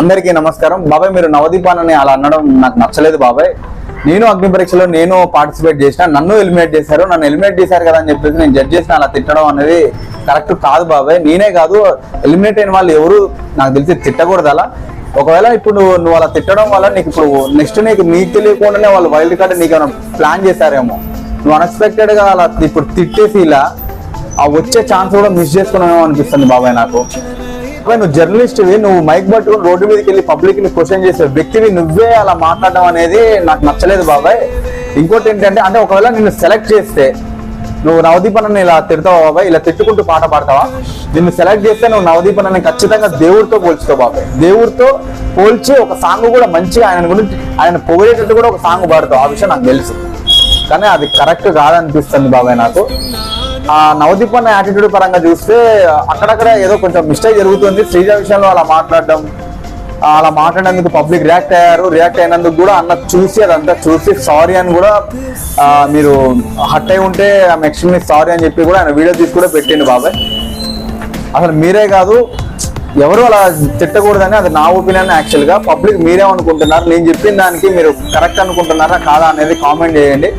అందరికీ నమస్కారం. బాబాయ్ మీరు నవదీపాన్ అని అలా అనడం నాకు నచ్చలేదు బాబాయ్. నేను అగ్ని పరీక్షలో నేను పార్టిసిపేట్ చేసిన నన్ను ఎలిమినేట్ చేశారు. నన్ను ఎలిమినేట్ చేశారు కదా అని చెప్పేసి నేను జడ్జ్ చేసిన అలా తిట్టడం అనేది కరెక్ట్ కాదు బాబాయ్. నేనే కాదు ఎలిమినేట్ అయిన వాళ్ళు ఎవరు నాకు తెలిసి తిట్టకూడదు అలా. ఒకవేళ ఇప్పుడు నువ్వు నువ్వు అలా తిట్టడం వల్ల నీకు ఇప్పుడు నెక్స్ట్ నీకు నీకు తెలియకుండానే వాళ్ళు వైల్డ్ కార్డ్ నీకు ఏమైనా ప్లాన్ చేశారేమో. నువ్వు అన్ఎక్స్పెక్టెడ్గా అలా ఇప్పుడు తిట్టేసి ఇలా ఆ వచ్చే ఛాన్స్ కూడా మిస్ చేసుకున్నామో అనిపిస్తుంది బాబాయ్ నాకు. నువ్వు జర్నలిస్ట్వి నువ్వు మైక్ పట్టుకుని రోడ్డు మీదకి వెళ్ళి పబ్లిక్ని క్వశ్చన్ చేసే వ్యక్తివి నువ్వే అలా మాట్లాడడం అనేది నాకు నచ్చలేదు బాబాయ్. ఇంకోటి ఏంటంటే అంటే ఒకవేళ నిన్ను సెలెక్ట్ చేస్తే నువ్వు నవదీపనని ఇలా తిడతావా బాబాయ్? ఇలా తిట్టుకుంటూ పాట పాడతావా? నిన్ను సెలెక్ట్ చేస్తే నువ్వు నవదీపనని ఖచ్చితంగా దేవుడితో పోల్చుతావు బాబాయ్. దేవుడితో పోల్చి ఒక సాంగ్ కూడా మంచిగా ఆయన గురించి ఆయన పొగిడేటట్టు కూడా ఒక సాంగ్ పాడతావు. ఆ విషయం నాకు తెలుసు. కానీ అది కరెక్ట్ కాదనిపిస్తుంది బాబాయ్ నాకు. నవదీప్ అన్న యాటిట్యూడ్ పరంగా చూస్తే అక్కడక్కడ ఏదో కొంచెం మిస్టేక్ జరుగుతుంది. శ్రీజ విషయంలో అలా మాట్లాడడం అలా మాట్లాడేందుకు పబ్లిక్ రియాక్ట్ అయ్యారు. రియాక్ట్ అయినందుకు కూడా అన్న చూసి అదంతా చూసి సారీ అని కూడా మీరు హట్ అయి ఉంటే ఆమె ఎక్స్ట్రీమ్లీ సారీ అని చెప్పి కూడా ఆయన వీడియో తీసి కూడా పెట్టిండు బాబాయ్. అసలు మీరే కాదు ఎవరు అలా తిట్టకూడదని అది నా ఒపీనియన్ యాక్చువల్గా పబ్లిక్ పబ్లిక్ మీరేమనుకుంటున్నారు నేను చెప్పిన దానికి మీరు కరెక్ట్ అనుకుంటున్నారా కాదా అనేది కామెంట్ చేయండి.